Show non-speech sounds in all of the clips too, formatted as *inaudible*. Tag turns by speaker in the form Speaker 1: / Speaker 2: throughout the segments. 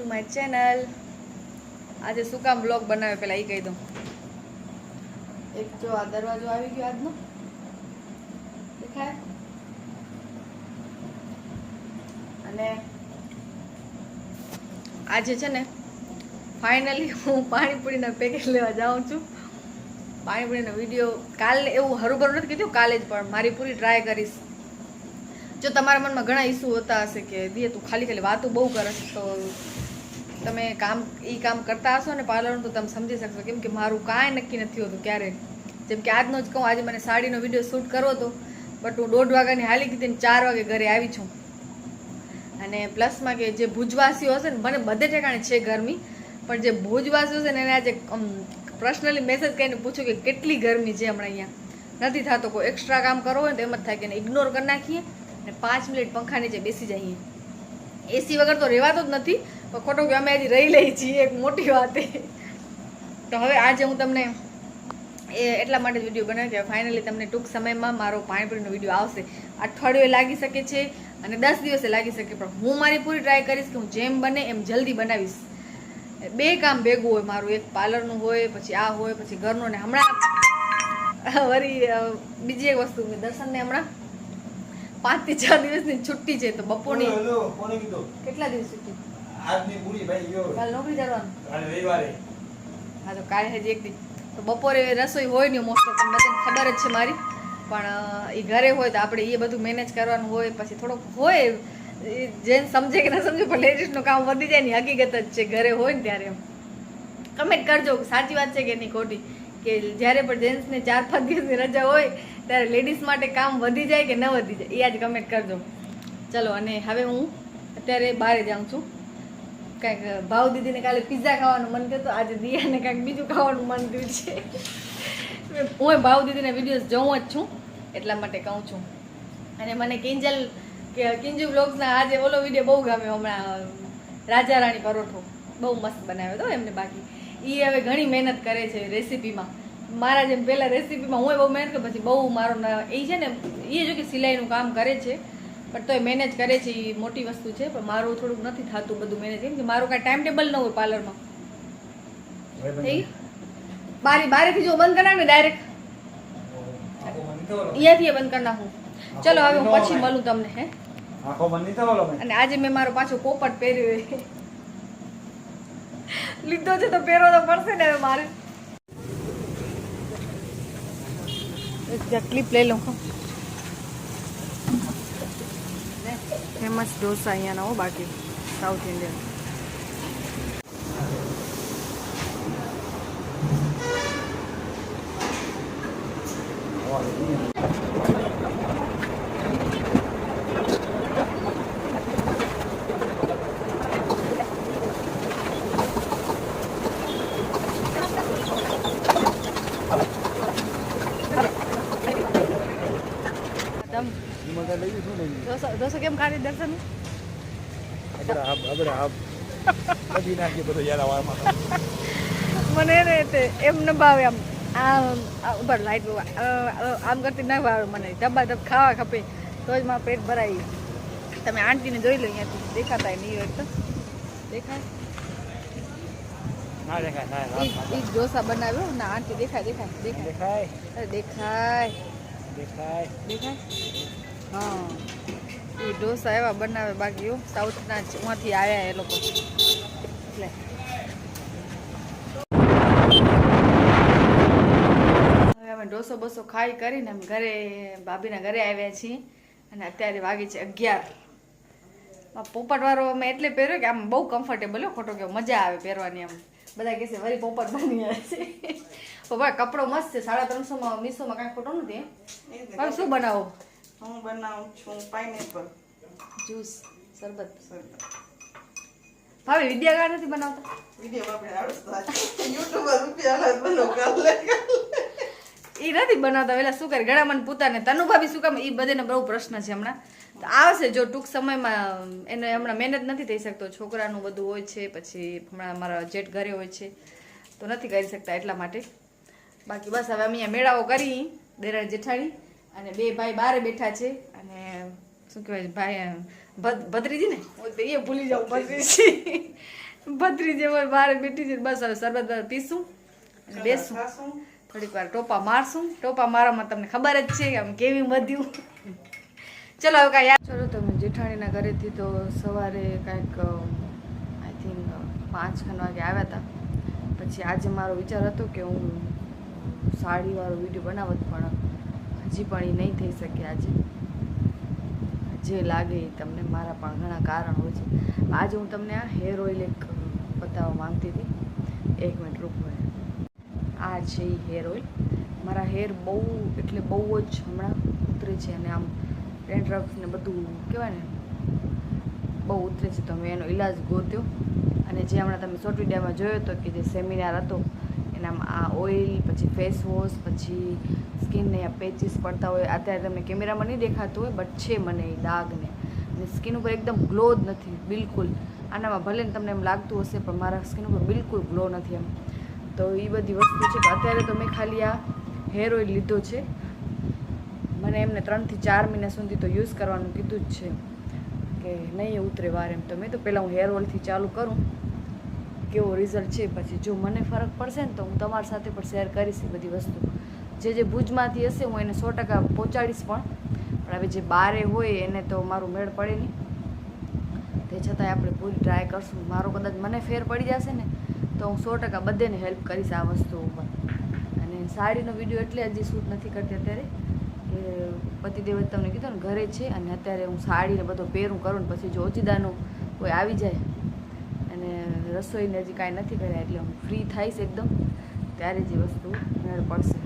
Speaker 1: To my channel આજે શું કામ બ્લોગ બનાવે પેલા એ કહી દઉં. એક જો આ દરવાજો આવી ગયો આજનો. દેખાય? અને આજે છે ને ફાઇનલી હું પાણીપુરીના પેકેટ લેવા જાઉં છું. પાણીપુરીનો વીડિયો કાલે એવું હરુભરું નથી કીધું કાલે જ પણ મારી પૂરી ટ્રાય કરીશ. જો તમારા મનમાં ઘણા ઇસ્યુ હોતા હશે કે દીએ તું ખાલી ખાલી વાતો બહુ કરશ તો તમે કામ એ કામ કરતા હશો ને પાર્લરનું, તો તમે સમજી શકશો. કેમ કે મારું કાંઈ નક્કી નથી હોતું ક્યારે. જેમ કે આજનો જ કહું, આજે મને સાડીનો વીડિયો શૂટ કરવો હતો બટ હું દોઢ વાગ્યાની હાલી કીધી ને ચાર વાગે ઘરે આવી છું. અને પ્લસમાં કે જે ભુજવાસીઓ હશે ને, મને બધે ઠેકાણે છે ગરમી, પણ જે ભુજવાસીઓ છે ને એને આજે પર્સનલી મેસેજ કરીને પૂછ્યું કે કેટલી ગરમી છે હમણાં અહીંયા. નથી થતો કોઈ એક્સ્ટ્રા કામ કરવો હોય તો એમ જ થાય કે ઇગ્નોર કરી નાખીએ અને પાંચ મિનિટ પંખા નીચે બેસી જઈએ. એસી વગર તો રહેવાતો જ નથી ખોટું કે અમે હજી રહી લઈએ છીએ એક મોટી વાત તો હવે આજે હું તમને એ એટલા માટે વીડિયો બનાવ્યો કે ફાઇનલી તમને ટૂંક સમયમાં મારો પાણીપુરીનો વીડિયો આવશે. અઠવાડિયું લાગી શકે છે અને દસ દિવસે લાગી શકે પણ હું મારી પૂરી ટ્રાય કરીશ કે હું જેમ બને એમ જલ્દી બનાવીશ. બે કામ ભેગું હોય મારું એક પાર્લરનું હોય પછી આ હોય પછી ઘરનું ને હમણાં વરી બીજી એક વસ્તુ દર્શનને હમણાં પાંચથી છ દિવસની છુટ્ટી છે તો બપોરની? કેટલા દિવસ છુટ્ટી
Speaker 2: આજની પૂરી ભાઈ ગયો.
Speaker 1: કાલ નોકરી જવાનું
Speaker 2: કાલે રવિવારે.
Speaker 1: હા તો કાલે હજી એક દી. તો બપોરે રસોઈ હોય નહીં મોસ્ટ ઓફ બધાને ખબર જ છે મારી. પણ એ ઘરે હોય તો આપણે એ બધું મેનેજ કરવાનું હોય પછી થોડોક હોય જેને સમજે કે ના સમજે પણ લેડીઝનું કામ વધી જાય ને હકીકત જ છે ઘરે હોય ને ત્યારે એમ. કમેન્ટ કરજો સાચી વાત છે કે નહીં ખોટી? કે જ્યારે પણ જેન્ટ્સને ચાર પાંચ દિવસની રજા હોય ત્યારે લેડીઝ માટે કામ વધી જાય કે ન વધી જાય? એ આજ કમેન્ટ કરજો. ચલો અને હવે હું અત્યારે બહાર જાઉં છું. કાંઈક ભાવ દીદીને કાલે પિઝા ખાવાનું મન થયું આજે દિયાને કાંઈક બીજું ખાવાનું મન થયું છે. હું ભાવ દીદીને વિડીયોઝ જોઉં જ છું, એટલા માટે કહું છું. અને મને કિંજલ, કે કિંજુ બ્લોગ્સના આજે ઓલો વીડિયો બહુ ગમ્યો હમણાં રાજા રાણી પરોઠો. બહુ મસ્ત બનાવ્યો હતો એમને બાકી. એ હવે ઘણી મહેનત કરે છે રેસીપીમાં. મારા જેમ પહેલાં રેસીપીમાં હું બહુ મહેનત કરું, પછી બહુ મારો એ છે ને એ જો કે સિલાઈનું કામ કરે છે. પણ તોય મેનેજ કરે છે એ મોટી વસ્તુ છે પણ મારું થોડુંક નથી થતું બધું મેનેજ કેમ કે મારું કાંઈ ટાઈમ ટેબલ ન હોય પાર્લરમાં બારી બારીથી જો બંધ કરી ને ડાયરેક્ટ. અહીંયાથી બંધ કરી નાખું. ચલો હવે હું પછી મળું તમને હે?
Speaker 2: આંખો બંધ
Speaker 1: અને આજે મેં મારો પાછો પોપટ પહેર્યો લીધો છે તો પહેરવો તો પડશે ને હવે મારે. ક્લિપ લઈ લઉં ફેમસ ઢોસા અહીંયાના હો બાકી સાઉથ ઇન્ડિયન ઢોસા કેમ ખાલી દર્શન? મને ને તે એમ ન ભાવે આમ આમ આ ઉપર લાઈટ આમ કરતી ના ભાવે મને. ધબા ધબ ખાવા ખપે તો જ મારું પેટ ભરાય. તમે આંટીને જોઈ લો અહીંયાથી. દેખાતા નહીં હોય તો. દેખાય?
Speaker 2: ના દેખાય ના
Speaker 1: ઈ ઢોસા બનાવ્યો ના આંટી દેખાય દેખાય દેખાય.
Speaker 2: દેખાય.
Speaker 1: દેખાય.
Speaker 2: દેખાય.
Speaker 1: દેખાય? હા. ઢોસા એવા બનાવે બાકી સાઉથના જ ઉમાંથી આવ્યા એ લોકો. એટલે. હવે અમે ઢોસો બોસો ખાઈ કરીને અમે ઘરે ભાભીના ઘરે આવ્યા છીએ. અને અત્યારે વાગી છે અગિયાર. પોપટવાળો અમે એટલે પહેર્યો કે આમ બહુ કમ્ફર્ટેબલ હો ખોટો કે મજા આવે પહેરવાની આમ. બધા કહેશે વરી પોપટ બની આવે છે. ભાઈ કપડો મસ્ત છે સાડા ત્રણસોમાં મીસોમાં કાંઈ ખોટો નથી શું બનાવો?
Speaker 3: હું બનાવું છું પાઇનેપલ
Speaker 1: જ્યુસ શરબત. ભાવે વિદ્યાગાર નથી બનાવતા? એ નથી બનાવતા પેલા શું કરે ઘણા મને પોતાને. તનુ ભાભી શું કામ? એ બધાને બહુ પ્રશ્ન છે હમણાં. તો આવશે જો ટૂંક સમયમાં એને હમણાં મહેનત નથી થઈ શકતો. છોકરાનું બધું હોય છે પછી હમણાં અમારા જેઠ ઘરે હોય છે. તો નથી કરી શકતા એટલા માટે. બાકી બસ હવે અમે અહીંયા મેળાઓ કરી દેરાણી જેઠાણી અને બે ભાઈ બારે બેઠા છે. અને શું કહેવાય ભાઈ ભદ્રીજી ભત્રીજી ને એ ભૂલી જાઉં ભત્રીજી ભદ્રીજી જે હોય બહાર બેઠી છે બસ હવે શરબત પીશું અને બેસું. થોડીક વાર ટોપા મારશું. ટોપા મારવામાં તમને ખબર જ છે કે આમ કેવી વધ્યું ચલો હવે કાંઈ યાદ ચલો તમે જેઠાણીના ઘરેથી તો સવારે કાંઈક આઈ થિંક પાંચ ખન વાગે આવ્યા હતા. પછી આજે મારો વિચાર હતો કે હું સાડીવાળો વીડિયો બનાવત પણ હજી પણ એ નહીં થઈ શકે આજે. જે લાગે એ તમને મારા પણ ઘણા કારણ હોય છે. આજે હું તમને આ હેર ઓઇલ એક બતાવવા માંગતી હતી. એક મિનિટ રૂપમાં આ છે એ હેર ઓઇલ મારા હેર બહુ, એટલે બહુ જ હમણાં ઉતરે છે અને આમ ડેન્ડ્રફ ને બધું કહેવાય ને, બહુ ઉતરે છે. તો મેં એનો ઈલાજ ગોત્યો. અને જે હમણાં તમે શોર્ટ વિડીયોમાં જોયો હતો કે જે સેમિનાર હતો એનામાં આ ઓઇલ, પછી ફેસ વોશ પછી સ્કિનને પેચીસ પડતા હોય, અત્યારે તમને કેમેરામાં નહીં દેખાતું હોય બટ છે મને એ દાગને અને સ્કિન ઉપર એકદમ ગ્લો જ નથી, બિલકુલ. આનામાં ભલે તમને એમ લાગતું હશે, પણ મારા સ્કિન ઉપર બિલકુલ ગ્લો નથી એમ. તો એ બધી વસ્તુ છે અત્યારે તો મેં ખાલી આ હેર ઓઇલ લીધો છે. મને એમને ત્રણથી ચાર મહિના સુધી તો યુઝ કરવાનું કીધું જ છે. કે નહીં ઉતરે વાર એમ. તો મેં તો પહેલાં હું હેર ઓઇલથી ચાલુ કરું. કેવો રિઝલ્ટ છે પછી જો મને ફરક પડશે ને તો હું તમારી સાથે પણ શેર કરીશ એ બધી વસ્તુ. જે જે ભુજમાંથી હશે હું એને સો ટકા પહોંચાડીશ પણ. પણ હવે જે બારે હોય એને તો મારું મેળ પડે નહીં. તે છતાંય આપણે પૂરી ટ્રાય કરશું. મારો કદાચ મને ફેર પડી જશે ને, તો હું સો ટકા બધેને હેલ્પ કરીશ આ વસ્તુ ઉપર. અને સાડીનો વીડિયો એટલે હજી શૂટ નથી કરતી અત્યારે, કે પતિદેવે તમને કીધું ને, ઘરે છે અને અત્યારે હું સાડીને બધો પહેરું કરું ને પછી જો ઓચિદાનું કોઈ આવી જાય રસોઈને હજી કાંઈ નથી કર્યા એટલે હું ફ્રી થઈશ એકદમ, ત્યારે જ વસ્તુ મેળ પડશે.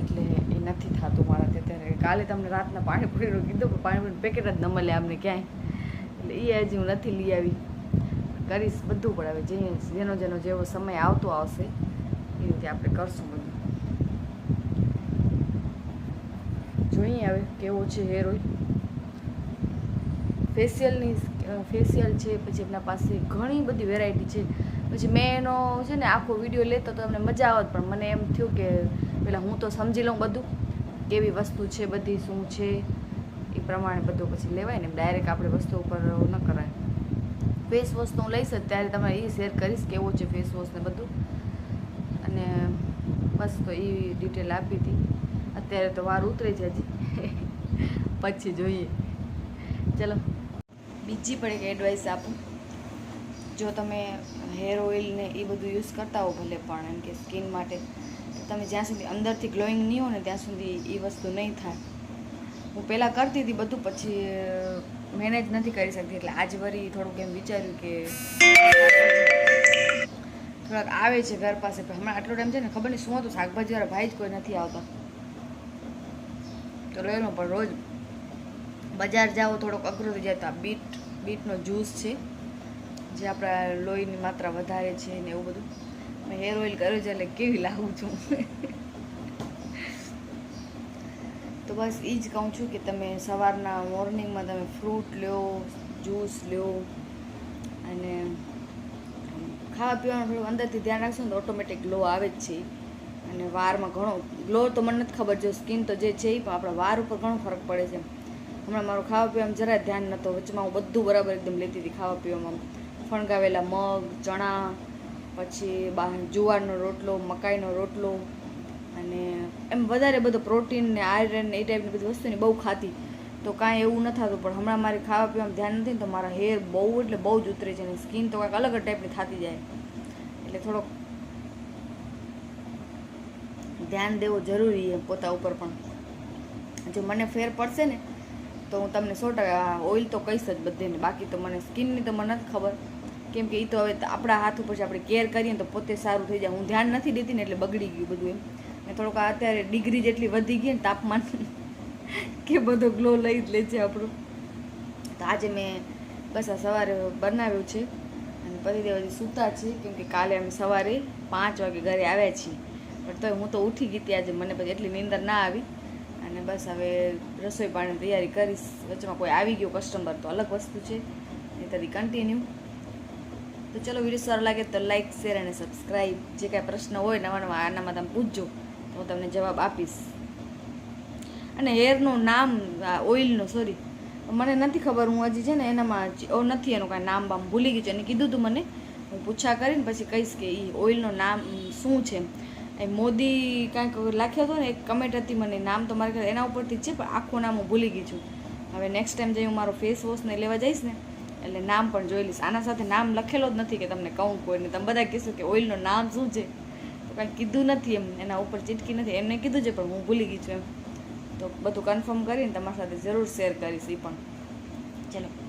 Speaker 1: એટલે એ નથી થતું મારાથી અત્યારે. કાલે તમને રાતના પાણીપુરીનું કીધું, પણ પાણીપુરીનું પેકેટ જ ન મળે અમને ક્યાંય. એટલે એ હજી હું નથી લઈ આવી. કરીશ બધું પણ હવે જે જેનો જેનો જેવો સમય આવતો આવશે, એ રીતે આપણે કરશું બધું. જોઈએ હવે કેવો છે હેર ઓઇલ ફેશિયલની ફેશિયલ છે, પછી એમના પાસે ઘણી બધી વેરાયટી છે. પછી મેં એનો છે ને આખો વીડિયો લેતો તો એમને મજા આવત, પણ મને એમ થયું કે પેલા હું તો સમજી લઉં બધું, કેવી વસ્તુ છે બધી, શું છે, એ પ્રમાણે બધું પછી લેવાય ને ડાયરેક્ટ આપણે વસ્તુ ઉપર ન કરાય. ફેસ વોશ તો હું લઈશ જ, ત્યારે તમારે એ શેર કરીશ કેવો છે ફેસ વોશ ને બધું. અને બસ તો એ ડિટેલ આપી હતી. અત્યારે તો વાર ઉતરી જ હજી *laughs* પછી જોઈએ. ચલો. બીજી પણ એક એડવાઇસ આપું. જો તમે હેર ઓઇલ ને એ બધું યુઝ કરતા હો ભલે પણ, એમ કે સ્કિન માટે તમે જ્યાં સુધી અંદરથી ગ્લોઈંગ નહીં હોય ને ત્યાં સુધી એ વસ્તુ નહીં થાય. હું પહેલાં કરતી હતી બધું, પછી મેનેજ નથી કરી શકતી. એટલે આજ વરી થોડુંક એમ વિચાર્યું કે થોડાક આવે છે ઘર પાસે હમણાં આટલો ટાઈમ છે ને, ખબર નહીં શું હતું. શાકભાજીવાળા ભાઈ જ કોઈ નથી આવતા. તો લઈ લો પણ રોજ બજાર જાઓ, થોડોક અઘરો થઈ જાય તો આ બીટ, બીટનો જ્યુસ છે, જે આપણા લોહીની માત્રા વધારે છે ને એવું બધું. મેં હેર ઓઇલ કર્યું છે એટલે કેવી લાવું છું. તો બસ એ જ કહું છું કે તમે સવારના મોર્નિંગમાં તમે ફ્રૂટ લ્યો જ્યુસ લ્યો અને ખાવા પીવાનું થોડું અંદરથી ધ્યાન રાખશો ને તો ઓટોમેટિક ગ્લો આવે જ છે. અને વારમાં ઘણો ગ્લો તો મને નથી ખબર, જો સ્કિન તો જે છે એ પણ આપણા વાર ઉપર ઘણો ફરક પડે છે. હમણાં મારું ખાવા પીવામાં જરા ધ્યાન નહોતો. વચમાં હું બધું બરાબર એકદમ લેતી હતી ખાવા પીવામાં. ફણગાવેલા મગ, ચણા, પછી બહાર જુવારનો રોટલો, મકાઈનો રોટલો અને એમ વધારે બધું પ્રોટીન ને આયરન ને એ ટાઈપની બધી વસ્તુની બહુ ખાતી તો કાંઈ એવું ન થતું, પણ હમણાં મારે ખાવા પીવામાં ધ્યાન નથી તો મારા હેર બહુ એટલે બહુ જ ઉતરે છે અને સ્કિન તો કાંઈક અલગ ટાઈપની થતી જાય. એટલે થોડોક ધ્યાન દેવું જરૂરી છે પોતા ઉપર પણ. જો મને ફેર પડશે ને તો હું તમને સો ટકા ઓઇલ તો કહીશ જ બધેને. બાકી તો મને સ્કિનની તો મને નથી ખબર. કેમ કે એ તો હવે આપણા હાથ ઉપર છે, આપણે કેર કરીએ તો પોતે સારું થઈ જાય. હું ધ્યાન નથી દેતી ને એટલે બગડી ગયું બધું એમ. ને થોડુંક અત્યારે ડિગ્રી જેટલી વધી ગઈ ને તાપમાન *laughs* કે બધો ગ્લો લઈ જ લે છે આપણું. તો આજે મેં બસ આ સવારે બનાવ્યું છે. અને પતિદેવ હજી સૂતા છે, કેમ કે કાલે અમે સવારે પાંચ વાગે ઘરે આવ્યા છીએ. પણ તોય હું તો ઉઠી ગઈ હતી આજે. મને પછી એટલી નિંદર ના આવી. અને બસ હવે રસોઈ પાણીની તૈયારી કરીશ. વચમાં કોઈ આવી ગયો કસ્ટમર તો અલગ વસ્તુ છે. એ તરી કન્ટિન્યુ તો ચલો વીડિયો સારો લાગે તો લાઇક શેર અને સબસ્ક્રાઈબ જે કાંઈ પ્રશ્ન હોય નવા આનામાં તમે પૂછજો. તો હું તમને જવાબ આપીશ. અને હેરનું નામ ઓઇલનું સોરી મને નથી ખબર, હું હજી છે ને એનામાં નથી એનું કાંઈ નામ બામ ભૂલી ગયું છે. એને કીધું તું મને. હું પૂછા કરીને પછી કહીશ કે એ ઓઇલનું નામ શું છે એ મોદી કાંઈક લખ્યો હતો ને, એક કમેન્ટ હતી મને, નામ તો મારે એના ઉપરથી છે, પણ આખું નામ હું ભૂલી ગઈ છું. હવે નેક્સ્ટ ટાઈમ જે હું મારો ફેસ વોશને લેવા જઈશ ને, એટલે નામ પણ જોઈ લઈશ. આના સાથે નામ લખેલો જ નથી કે તમને કહું કોઈને તમે બધા કહેશો કે ઓઇલનું નામ શું છે? તો કાંઈ કીધું નથી એમ, એના ઉપર ચીટકી નથી. એમને કીધું છે, પણ હું ભૂલી ગઈ છું એમ. તો બધું કન્ફર્મ કરીને તમારી સાથે જરૂર શેર કરીશ એ પણ. ચલો.